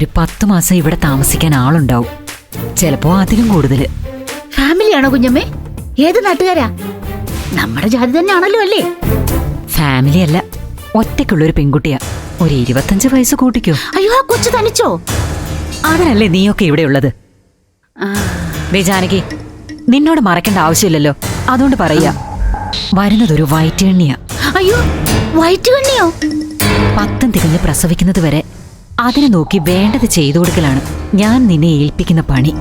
ഒരു പത്ത് മാസം ഇവിടെ താമസിക്കാൻ ആളുണ്ടാവും. ചിലപ്പോ അതിലും കൂടുതൽ. ഫാമിലിയാണോ കുഞ്ഞമ്മേ? ഏത് നാട്ടുകാരാ? നമ്മുടെ ജാതി തന്നെയാണല്ലോ അല്ലേ? ഫാമിലി അല്ല ഒറ്റയ്ക്കുള്ള ഒരു പെൺകുട്ടിയാ. ഒരു ഇരുപത്തഞ്ച് വയസ്സ് കൂട്ടിക്കോ. അയ്യോ ആ കൊച്ചു തനിച്ചോ? അതിനല്ലേ നീയൊക്കെ ഇവിടെ ഉള്ളത്? ദേ ജാനകി നിന്നോട് മറക്കേണ്ട ആവശ്യമില്ലല്ലോ. അതുകൊണ്ട് പറയാ വരുന്നതൊരു വയറ്റുകണ്ണിയാ അയ്യോ വൈറ്റ് കണ്ണിയോ? പത്തും തികഞ്ഞ് പ്രസവിക്കുന്നത് വരെ അതിനെ നോക്കി വേണ്ടത് ചെയ്തു കൊടുക്കലാണ്. ഞാൻ നിന്നെ ഏൽപ്പിക്കുന്ന പണി.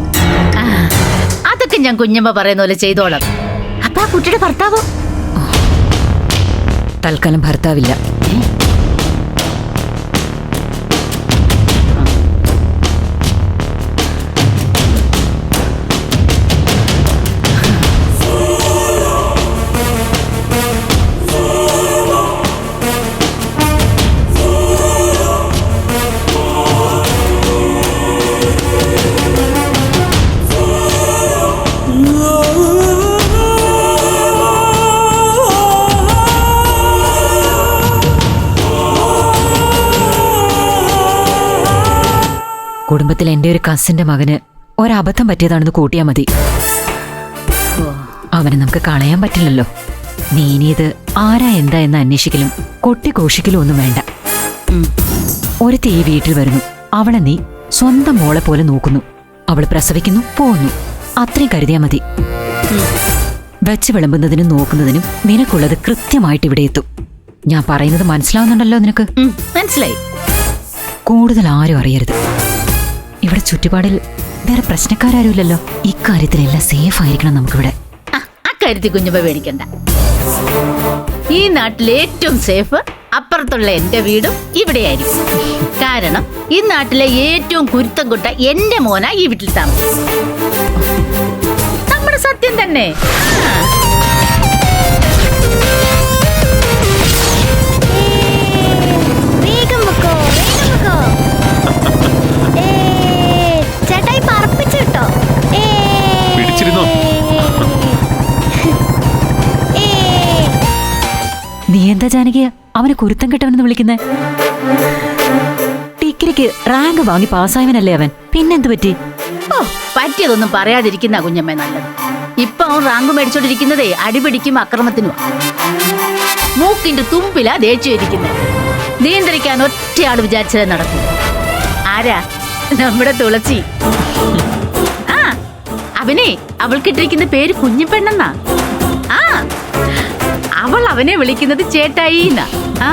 അതൊക്കെ ഞാൻ കുഞ്ഞമ്മ പറയുന്ന പോലെ ചെയ്തോളാം. അപ്പൊ ആ കുട്ടിയുടെ ഭർത്താവോ? തൽക്കാലം ഭർത്താവില്ല. കുടുംബത്തിൽ എന്റെ ഒരു കസിന്റെ മകന് ഒരബദ്ധം പറ്റിയതാണെന്ന് കൂട്ടിയാ മതി. അവനെ നമുക്ക് കളയാൻ പറ്റില്ലല്ലോ. നീ ഇനി ഇത് ആരാ എന്താ എന്ന് അന്വേഷിക്കലും കൊട്ടിഘോഷിക്കലും ഒന്നും വേണ്ട. ഒരു ഒരുത്തി ഈ വീട്ടിൽ വരുന്നു. അവളെ നീ സ്വന്തം മോളെ പോലെ നോക്കുന്നു. അവൾ പ്രസവിക്കുന്നു പോകുന്നു അത്രയും കരുതിയാ മതി. വെച്ച് വിളമ്പുന്നതിനും നോക്കുന്നതിനും നിനക്കുള്ളത് കൃത്യമായിട്ട് ഇവിടെ എത്തും. ഞാൻ പറയുന്നത് മനസ്സിലാവുന്നുണ്ടല്ലോ നിനക്ക്? മനസ്സിലായി. കൂടുതൽ ആരും അറിയരുത്. ഇവിടെ ചുറ്റുപാടിൽ വേറെ പ്രശ്നക്കാരാരുമില്ലല്ലോ. ഇക്കാര്യത്തിലെല്ലാം സേഫ് ആയിരിക്കണം നമുക്കിവിടെ. അക്കാര്യത്തിൽ കുഞ്ഞമ്മ പേടിക്കണ്ട. ഈ നാട്ടിലെ ഏറ്റവും സേഫ് അപ്പുറത്തുള്ള എന്റെ വീടും ഇവിടെയായിരിക്കും. കാരണം ഈ നാട്ടിലെ ഏറ്റവും കുരുത്തം കൊട്ട എന്റെ മോന ഈ വീട്ടിൽ താമസം നമ്മുടെ സത്യം തന്നെ. ജാനകിയ അവനെ കുരുത്തം കെട്ടവനെന്ന് വിളിക്കുന്നത് ഡിഗ്രിക്ക് റാങ്ക് വാങ്ങി പാസ്സായവനല്ലേ അവൻ. പിന്നെന്ത് പറ്റി? ഓ പറ്റിയതൊന്നും പറയാതിരിക്കുന്ന കുഞ്ഞമ്മ നല്ലത്. ഇപ്പൊ അവൻ റാങ്ക് മേടിച്ചോണ്ടിരിക്കുന്നതേ അടിപിടിക്കും അക്രമത്തിനു മൂക്കിന്റെ തുമ്പിലാ ദേഷ്യം നിയന്ത്രിക്കാൻ ഒറ്റയാൾ വിചാരിച്ചത് നടക്കും. ആരാ? നമ്മുടെ തുളസി. ആ അവനെ അവൾക്കിട്ടിരിക്കുന്ന പേര് കുഞ്ഞിപ്പെണ്ണെന്നാ. ആ അവൾ അവനെ വിളിക്കുന്നത് ചേട്ടായിന്നാ. ആ.